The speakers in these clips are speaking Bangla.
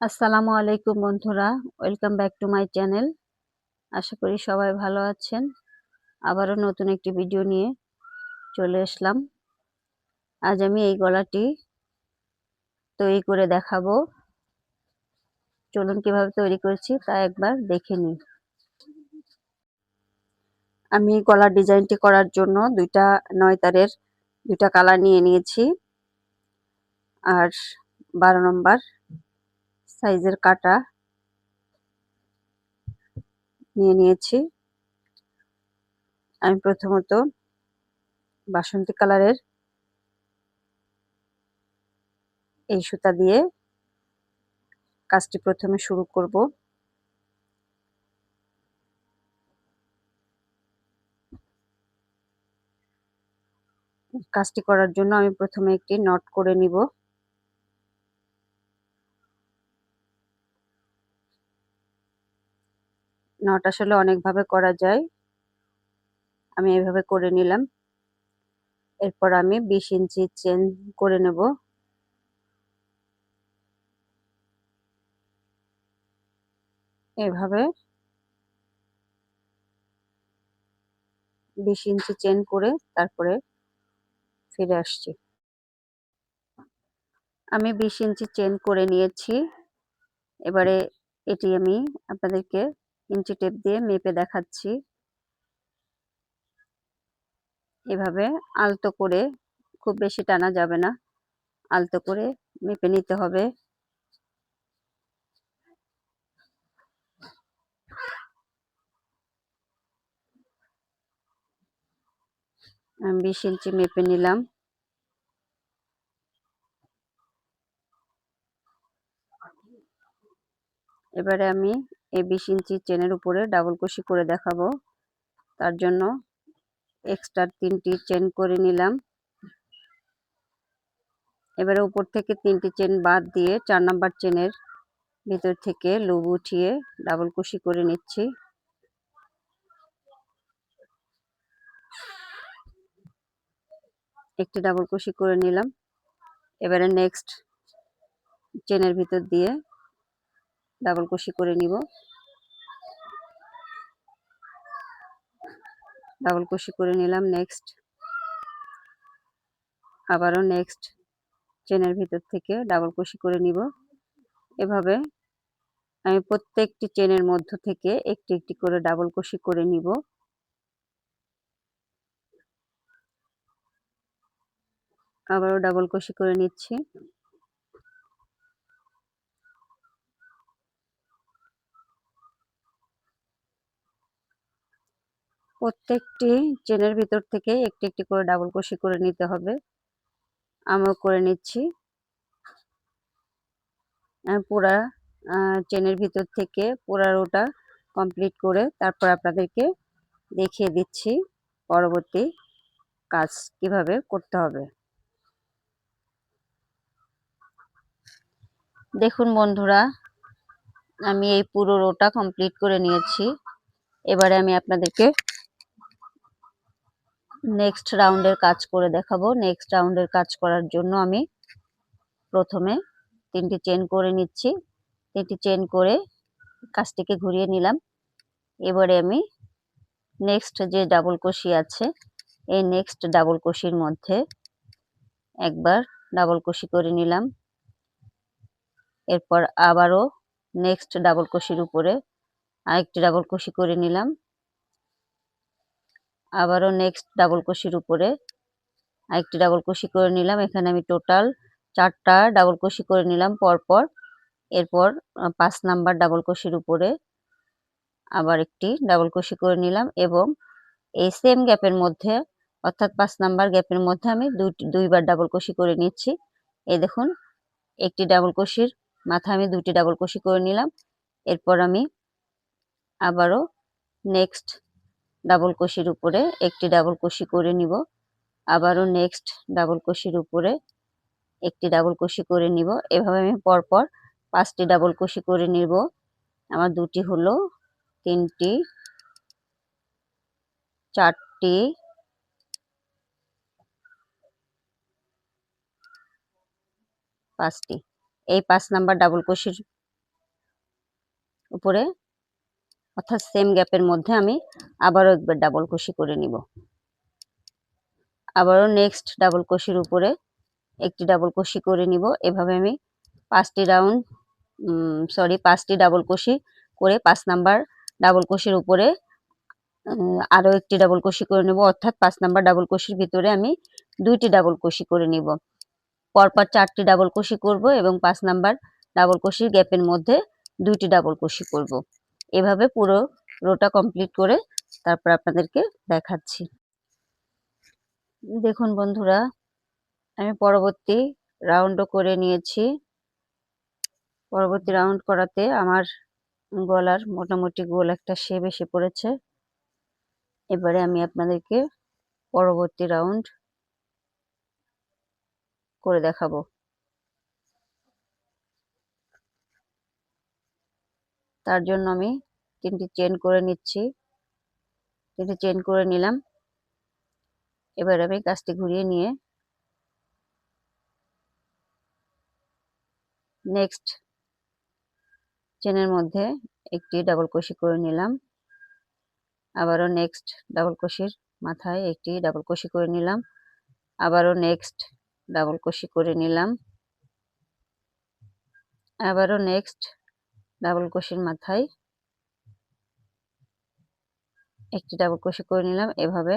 আসসালামু আলাইকুম বন্ধুরা, welcome back to my channel. আশা করি সবাই ভালো আছেন। আবারও নতুন একটি ভিডিও নিয়ে চলে আসলাম। আজ আমি এই গলাটি তৈরি করে দেখাবো। চলুন কীভাবে তৈরি করেছি তা একবার দেখে নিই। আমি গলার ডিজাইনটি করার জন্য দুইটা নয় তারের দুইটা কালার নিয়ে নিয়েছি। আর বারো নম্বর সাইজের কাটা নিয়ে নিয়েছি। আমি প্রথমত বাসন্তী কালারের এই সুতা দিয়ে কাজটি প্রথমে শুরু করব। কাজটি করার জন্য আমি প্রথমে একটি নট করে নিব। নট আসলে অনেকভাবে করা যায়। আমি এভাবে করে নিলাম। এরপর আমি বিশ ইঞ্চি চেন করে নেব। এভাবে বিশ ইঞ্চি চেন করে তারপরে ফিরে আসছি। আমি বিশ ইঞ্চি চেন করে নিয়েছি। এবারে এটি আমি আপনাদেরকে ইঞ্চি টেপ দিয়ে মেপে দেখাচ্ছি। এভাবে আলতো করে খুব বেশি টানা যাবে না। আলতো করে মেপে নিতে হবে। বিশ ইঞ্চি মেপে নিলাম। এবারে আমি এই বিশ ইঞ্চি চেনের উপরে ডাবল কুশি করে দেখাবো। তার জন্য এক্সট্রা তিনটি চেন করে নিলাম। এবারে উপর থেকে তিনটি চেন বাদ দিয়ে চার নাম্বার চেনের ভিতর থেকে লুব উঠিয়ে ডাবল কুশি করে নিচ্ছি। একটি ডাবল কুশি করে নিলাম। এবারে নেক্সট চেনের ভিতর দিয়ে ডাবল কুশি করে নিব। ডাবল কুশি করে নিলাম নেক্সট আবারও নেক্সট চেনের ভিতর থেকে ডাবল কুশি করে নিব। এভাবে আমি প্রত্যেকটি চেনের মধ্য থেকে একটি একটি করে ডাবল কুশি করে নিব। আবারও ডাবল কুশি করে নিচ্ছি। প্রত্যেকটি চেনের ভিতর থেকে একটি একটি করে ডাবল কুশি করে নিতে হবে। আমিও করে নিচ্ছি। পুরা চেনের ভিতর থেকে পুরা রোটা কমপ্লিট করে তারপর আপনাদেরকে দেখিয়ে দিচ্ছি পরবর্তী কাজ কীভাবে করতে হবে। দেখুন বন্ধুরা, আমি এই পুরো রোটা কমপ্লিট করে নিয়েছি। এবারে আমি আপনাদেরকে নেক্সট রাউন্ডের কাজ করে দেখাবো। নেক্সট রাউন্ডের কাজ করার জন্য আমি প্রথমে তিনটি চেন করে নিচ্ছি। তিনটি চেন করে কাজটিকে ঘুরিয়ে নিলাম। এবারে আমি নেক্সট যে ডাবল কষি আছে, এই নেক্সট ডাবল কষির মধ্যে একবার ডাবল কষি করে নিলাম। এরপর আবারও নেক্সট ডাবল কষির উপরে আরেকটি ডাবল কষি করে নিলাম। আবারও নেক্সট ডাবল কষির উপরে আরেকটি ডাবল কষি করে নিলাম। এখানে আমি টোটাল চারটা ডাবল কষি করে নিলাম পরপর। এরপর পাঁচ নাম্বার ডাবল কষির উপরে আবার একটি ডাবল কষি করে নিলাম এবং এই সেম গ্যাপের মধ্যে, অর্থাৎ পাঁচ নাম্বার গ্যাপের মধ্যে আমি দুইবার ডাবল কষি করে নিচ্ছি। এই দেখুন, একটি ডাবল কষির মাথা আমি দুটি ডাবল কষি করে নিলাম। এরপর আমি আবারও নেক্সট ডাবল কষির উপরে একটি ডাবল কষি করে নিব। আবারও নেক্সট ডাবল কষির উপরে একটি ডাবল কষি করে নিব। এভাবে আমি পরপর পাঁচটি ডাবল কষি করে নিব। আমার দুটি হলো, তিনটি, চারটি, পাঁচটি। এই পাঁচ নাম্বার ডাবল কষির উপরে অর্থাৎ সেম গ্যাপের মধ্যে আমি আবারও একবার ডাবল কুশি করে নিব। আবারও নেক্সট ডাবল কুশির উপরে একটি ডাবল কুশি করে নিব। এভাবে আমি পাঁচটি রাউন্ড সরি পাঁচটি ডাবল কুশি করে পাঁচ নাম্বার ডাবল কুশির উপরে আরও একটি ডাবল কুশি করে নেব। অর্থাৎ পাঁচ নাম্বার ডাবল কুশির ভিতরে আমি দুইটি ডাবল কুশি করে নিব। পরপর চারটি ডাবল কুশি করব এবং পাঁচ নাম্বার ডাবল কুশির গ্যাপের মধ্যে দুইটি ডাবল কুশি করব। এভাবে পুরো রোটা কমপ্লিট করে তারপর আপনাদেরকে দেখাচ্ছি। দেখুন বন্ধুরা, আমি পরবর্তী রাউন্ডও করে নিয়েছি। পরবর্তী রাউন্ড করাতে আমার গলার মোটামুটি গোল একটা শেপ এসে পড়েছে। এবারে আমি আপনাদেরকে পরবর্তী রাউন্ড করে দেখাবো। তার জন্য আমি তিনটি চেন করে নিচ্ছি। তিনটি চেন করে নিলাম। এবার আমি কাজটি ঘুরিয়ে নিয়ে নেক্সট চেনের মধ্যে একটি ডাবল কষি করে নিলাম। আবারও নেক্সট ডাবল কষির মাথায় একটি ডাবল কষি করে নিলাম। আবারও নেক্সট ডাবল কষি করে নিলাম। আবারও নেক্সট ডাবল কষির মাথায় একটি ডাবল কষি করে নিলাম। এভাবে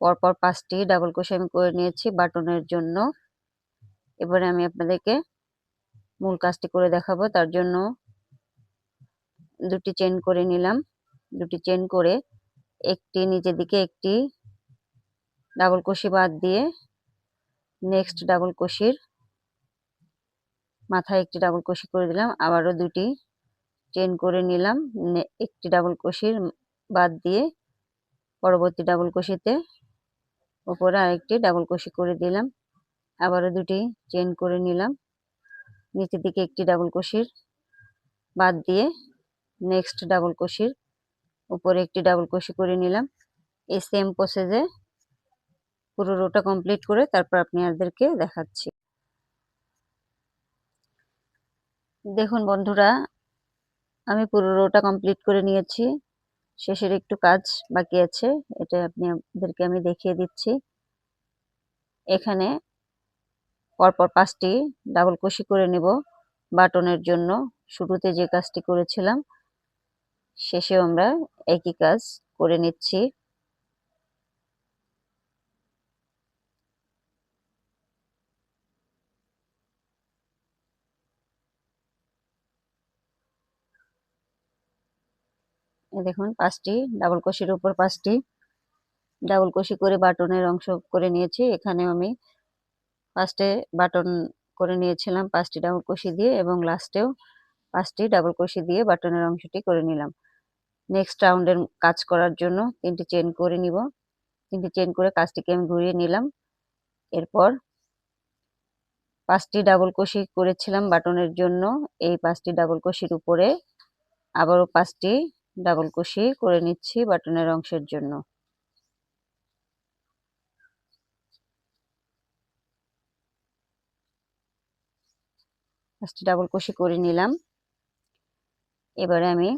পরপর পাঁচটি ডাবল কষি আমি করে নিয়েছি বাটনের জন্য। এবারে আমি আপনাদেরকে মূল কাজটি করে দেখাবো। তার জন্য দুটি চেন করে নিলাম। দুটি চেন করে একটি নিচের দিকে একটি ডাবল কষি বাদ দিয়ে নেক্সট ডাবল কষির মাথায় একটি ডাবল কষি করে দিলাম। আবারও দুটি চেন করে নিলাম। একটি ডাবল কষির বাদ দিয়ে পরবর্তী ডাবল কষিতে উপরে আরেকটি ডাবল কষি করে দিলাম। আবারও দুটি চেন করে নিলাম। নিচের দিকে একটি ডাবল কষির বাদ দিয়ে নেক্সট ডাবল কষির উপরে একটি ডাবল কষি করে নিলাম। এই সেম প্রসেসে পুরো রোটা কমপ্লিট করে তারপর আপনি আপনাদেরকে দেখাচ্ছি। দেখুন বন্ধুরা আমি পুরো রোটা কমপ্লিট করে নিয়েছি। শেষের একটু কাজ বাকি আছে, এটা আপনি আপনাদেরকে আমি দেখিয়ে দিচ্ছি। এখানে পরপর পাঁচটি ডাবল কষি করে নেব বাটনের জন্য। শুরুতে যে কাজটি করেছিলাম শেষে আমরা একই কাজ করে নিচ্ছি। দেখুন, পাঁচটি ডাবল কষির উপর পাঁচটি। ডাবল কষি করে বাটনের অংশ করে নিয়েছি। এখানে আমি ফার্স্টে বাটন করে নিয়েছিলাম, পাঁচটি ডাবল কষি দিয়ে এবং লাস্টেও পাঁচটি ডাবল কষি দিয়ে বাটনের অংশটি করে নিলাম। নেক্সট রাউন্ডের কাজ করার জন্য তিনটি চেন করে নিব। তিনটি চেন করে কাজটিকে আমি ঘুরিয়ে নিলাম। এরপর পাঁচটি ডাবল কষি করেছিলাম বাটনের জন্য। এই পাঁচটি ডাবল কষির উপরে আবারও পাঁচটি ডাবল কুশি করে নিচ্ছি বাটনের অংশের জন্য। ফার্স্টে ডাবল কুশি করে নিলাম। এবারে আমি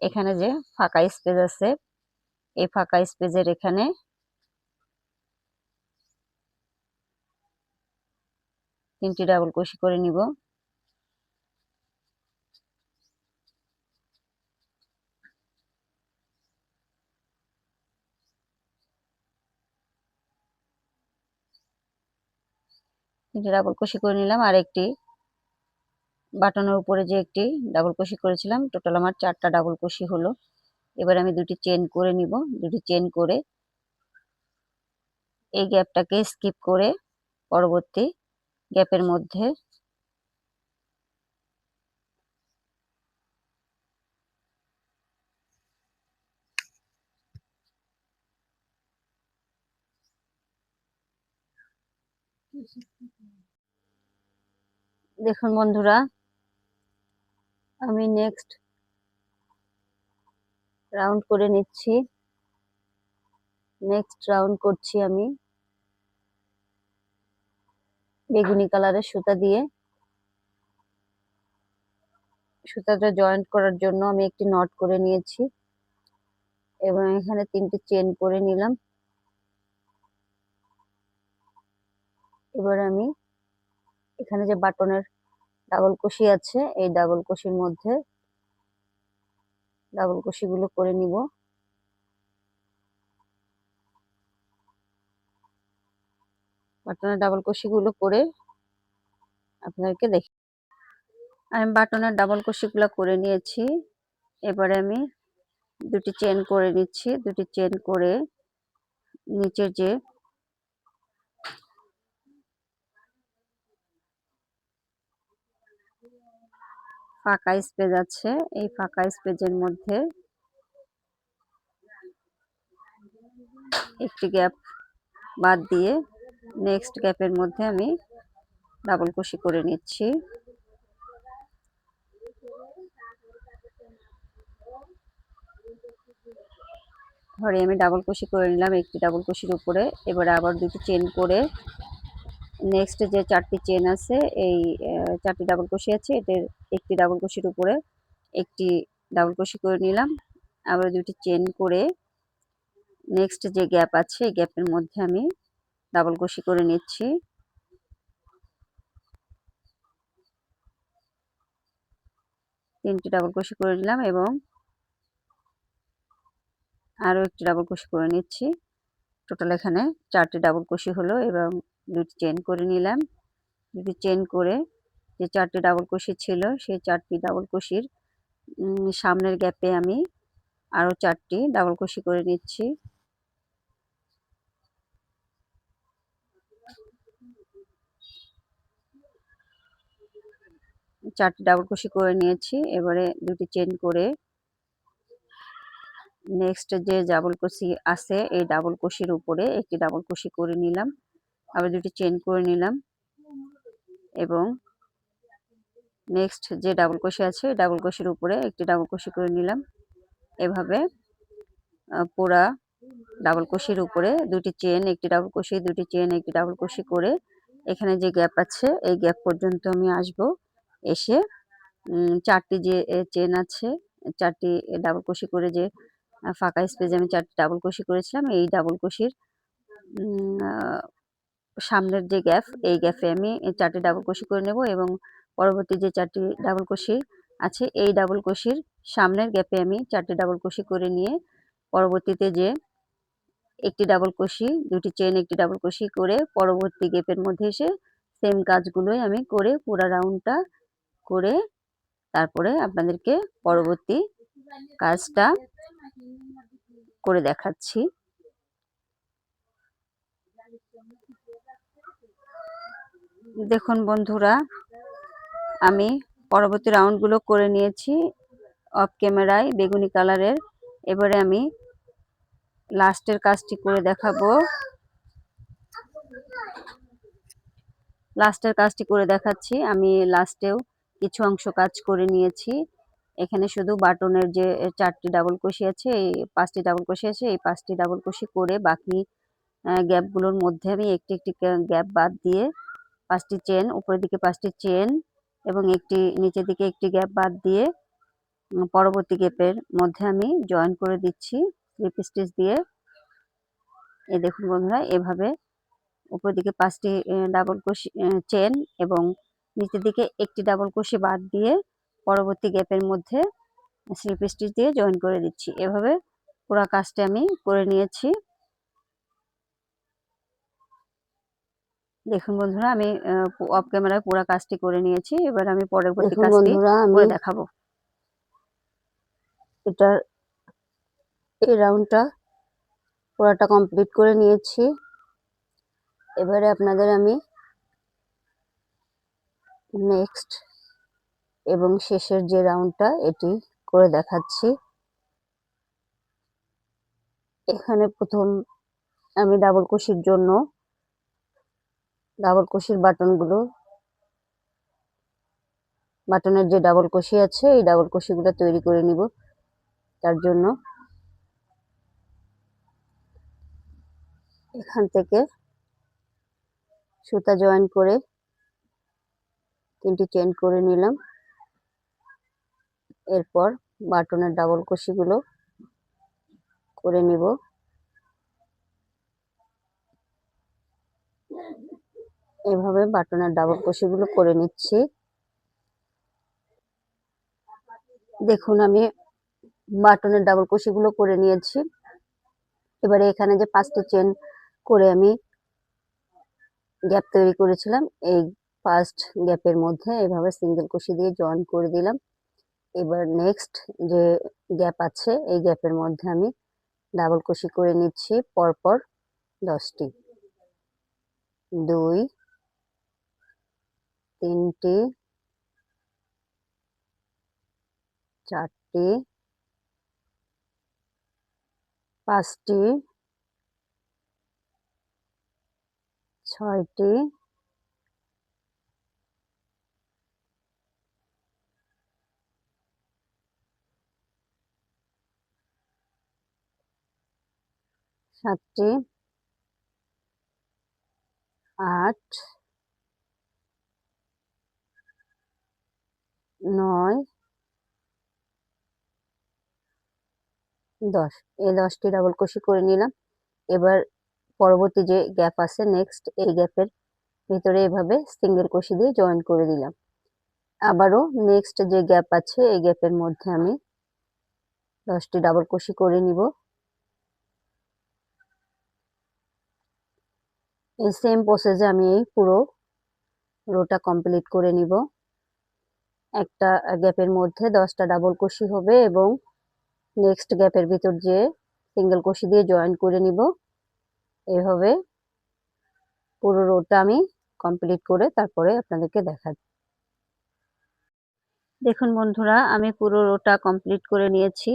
এখানে যে ফাঁকা স্পেস আছে, এই ফাঁকা স্পেসের এখানে তিনটি ডাবল কুশি করে নিব। তিনটে ডাবল কষি করে নিলাম, আর একটি বাটনের উপরে যে একটি ডাবল কষি করেছিলাম টোটাল আমার চারটা ডাবল কষি হলো। এবার আমি দুটি চেন করে নিব। দুটি চেন করে এই গ্যাপটাকে স্কিপ করে পরবর্তী গ্যাপের মধ্যে দেখুন বন্ধুরা, আমি নেক্সট রাউন্ড করে নিচ্ছি। নেক্সট রাউন্ড করছি আমি বেগুনি কালারের সুতা দিয়ে। সুতাটা জয়েন্ট করার জন্য আমি একটি নট করে নিয়েছি এবং এখানে তিনটি চেন করে নিলাম। এবার আমি এখানে যে বাটনের ডাবল কুশি আছে, এই ডাবল কুশির মধ্যে ডাবল কুশিগুলো করে নিব। বাটনের ডাবল কুশিগুলো করে আপনাদেরকে দেখি আমি বাটনের ডাবল কুশিগুলো করে নিয়েছি। এবারে আমি দুটি চেন করে নিচ্ছি। দুটি চেন করে নিচের যে ফাঁকা স্পেস আছে, এই ফাঁকা স্পেসের মধ্যে একটি গ্যাপ বাদ দিয়ে নেক্সট গ্যাপের মধ্যে আমি ডাবল কুশি করে নিচ্ছি। ধরে আমি ডাবল কুশি করে নিলাম, একটি ডাবল কুশির উপরে। এবারে আবার দুটি চেন করে নেক্সট যে চারটি চেন আছে, এই চারটি ডাবল কুশি আছে এটার একটি ডাবল কুশির উপরে একটি ডাবল কুশি করে নিলাম। আবার দুটি চেন করে নেক্সট যে গ্যাপ আছে, এই গ্যাপের মধ্যে আমি ডাবল কুশি করে নিচ্ছি। তিনটি ডাবল কুশি করে নিলাম এবং আরও একটি ডাবল কুশি করে নিচ্ছি। টোটাল এখানে চারটি ডাবল কুশি হলো এবং দুটি চেন করে নিলাম। দুটি চেন করে যে চারটি ডাবল কুশি ছিল, সেই চারটি ডাবল কুশির সামনের গ্যাপে আমি আরও চারটি ডাবল কুশি করে নিচ্ছি। চারটি ডাবল কুশি করে নিয়েছি। এবারে দুটি চেন করে নেক্সট যে ডাবল কুশি আছে, এই ডাবল কুশির উপরে একটি ডাবল কুশি করে নিলাম। আবার দুটি চেন করে নিলাম এবং নেক্সট যে ডাবল কুশি আছে ডাবল কুশির উপরে একটি ডাবল কুশি করে নিলাম। এভাবে পোড়া ডাবল কুশির উপরে দুটি চেন একটি ডাবল কুশি দুটি চেন একটি ডাবল কুশি করে এখানে যে গ্যাপ আছে, এই গ্যাপ পর্যন্ত আমি আসব। এসে চারটি যে চেন আছে, চারটি ডাবল কুশি করে যে ফাঁকা স্পেসে আমি চারটি ডাবল কুশি করেছিলাম, এই ডাবল কুশির সামনের যে গ্যাপ এই গ্যাপে আমি চারটি ডাবল কুশি করে নেব এবং পরবর্তী যে চারটি ডাবল কুশি আছে, এই ডাবল কুশির সামনের গ্যাপে আমি চারটি ডাবল কুশি করে নিয়ে পরবর্তীতে যে একটি ডাবল কুশি দুটি চেন একটি ডাবল কুশি করে পরবর্তী গ্যাপের মধ্যে এসে সেম কাজগুলোই আমি করে পুরো রাউন্ডটা করে তারপরে আপনাদেরকে পরবর্তী কাজটা করে দেখাচ্ছি। দেখুন বন্ধুরা, আমি পরবর্তী রাউন্ডগুলো করে নিয়েছি অফ ক্যামেরায় বেগুনি কালারের এবারে আমি লাস্টের কাজটি করে দেখাবো। লাস্টের কাজটি করে দেখাচ্ছি। আমি লাস্টেও কিছু অংশ কাজ করে নিয়েছি। এখানে শুধু বাটনের যে চারটি ডাবল কষি আছে, এই পাঁচটি ডাবল কষি আছে, এই পাঁচটি ডাবল কষি করে বাকি গ্যাপগুলোর মধ্যে আমি একটি একটি গ্যাপ বাদ দিয়ে পাঁচটি চেন উপরের দিকে পাঁচটি চেন এবং একটি, নিচের দিকে একটি গ্যাপ বাদ দিয়ে পরবর্তী গ্যাপের মধ্যে আমি জয়েন করে দিচ্ছি স্লিপ স্টিচ দিয়ে। এই দেখুন বন্ধুরা, এভাবে উপরের দিকে পাঁচটি ডাবল কুশি চেন এবং নিচের দিকে একটি ডাবল কুশি বাদ দিয়ে পরবর্তী গ্যাপের মধ্যে স্লিপ স্টিচ দিয়ে জয়েন করে দিচ্ছি। এভাবে পুরো কাজটা আমি করে নিয়েছি। দেখুন বন্ধুরা আমি অফ ক্যামেরায় পুরো কাজটি করে নিয়েছি। এবার আমি পরবর্তী কাজটি করে দেখাবো। এটার এই রাউন্ডটা পুরোটা কমপ্লিট করে নিয়েছি। এবারে আপনাদের আমি নেক্সট এবং শেষের যে রাউন্ডটা এটি করে দেখাচ্ছি। এখানে প্রথম আমি ডাবল কুশির জন্য ডাবল কুশির বাটনগুলো বাটনের যে ডাবল কুশি আছে, এই ডাবল কুশিগুলো তৈরি করে নিব তার জন্য। এখান থেকে সুতা জয়েন করে তিনটি চেন করে নিলাম। এরপর বাটনের ডাবল কুশিগুলো করে নিব। এভাবে বাটনের ডাবল কুশিগুলো করে নিচ্ছি। দেখুন, আমি বাটনের ডাবল কুশিগুলো করে নিয়েছি। এবারে এখানে যে পাঁচটি চেন করে আমি গ্যাপ তৈরি করেছিলাম, এই ফার্স্ট গ্যাপের মধ্যে এভাবে সিঙ্গেল কুশি দিয়ে জয়েন করে দিলাম। এবার নেক্সট যে গ্যাপ আছে, এই গ্যাপের মধ্যে আমি ডাবল কুশি করে নিচ্ছি, পরপর দশটি। দুই তিনটি চারটি পাঁচটি ছয়টি সাতটি আট নয়, দশ। এই দশটি ডাবল কুশি করে নিলাম। এবার পরবর্তী যে গ্যাপ আছে নেক্সট এই গ্যাপের ভিতরে এভাবে সিঙ্গেল কুশি দিয়ে জয়েন করে দিলাম। আবারও নেক্সট যে গ্যাপ আছে, এই গ্যাপের মধ্যে আমি দশটি ডাবল কুশি করে নিব। এই সেম প্রসেসে আমি এই পুরো রোটা কমপ্লিট করে নিব। একটা গ্যাপের মধ্যে দশটা ডাবল কুশি হবে এবং নেক্সট গ্যাপের ভিতর যে সিঙ্গেল কুশি দিয়ে জয়েন করে নিব। এভাবে পুরো রোটা আমি কমপ্লিট করে তারপরে আপনাদেরকে দেখা দেখুন বন্ধুরা, আমি পুরো রোটা কমপ্লিট করে নিয়েছি।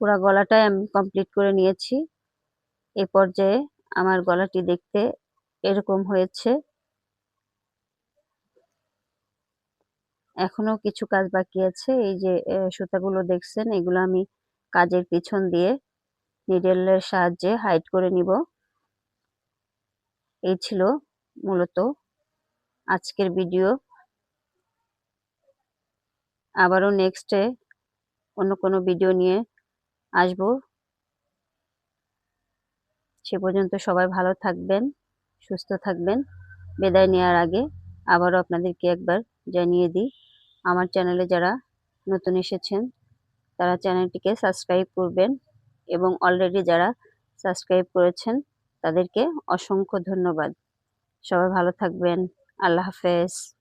পুরো গলাটাই আমি কমপ্লিট করে নিয়েছি। এ পর্যায়ে আমার গলাটি দেখতে এরকম হয়েছে। এখনও কিছু কাজ বাকি আছে। এই যে সুতাগুলো দেখছেন, এগুলো আমি কাজের পিছন দিয়ে নিডেলের সাহায্যে হাইট করে নিব। এই ছিল মূলত আজকের ভিডিও আবারও নেক্সটে অন্য কোনো ভিডিও নিয়ে আসব। সে পর্যন্ত সবাই ভালো থাকবেন, সুস্থ থাকবেন। বিদায় নেওয়ার আগে আবারও আপনাদেরকে একবার জানিয়ে দিই। আমার চ্যানেলে যারা নতুন এসেছেন, তারা চ্যানেলটিকে সাবস্ক্রাইব করবেন এবং অলরেডি যারা সাবস্ক্রাইব করেছেন, তাদেরকে অসংখ্য ধন্যবাদ। সবাই ভালো থাকবেন। আল্লাহ হাফেজ।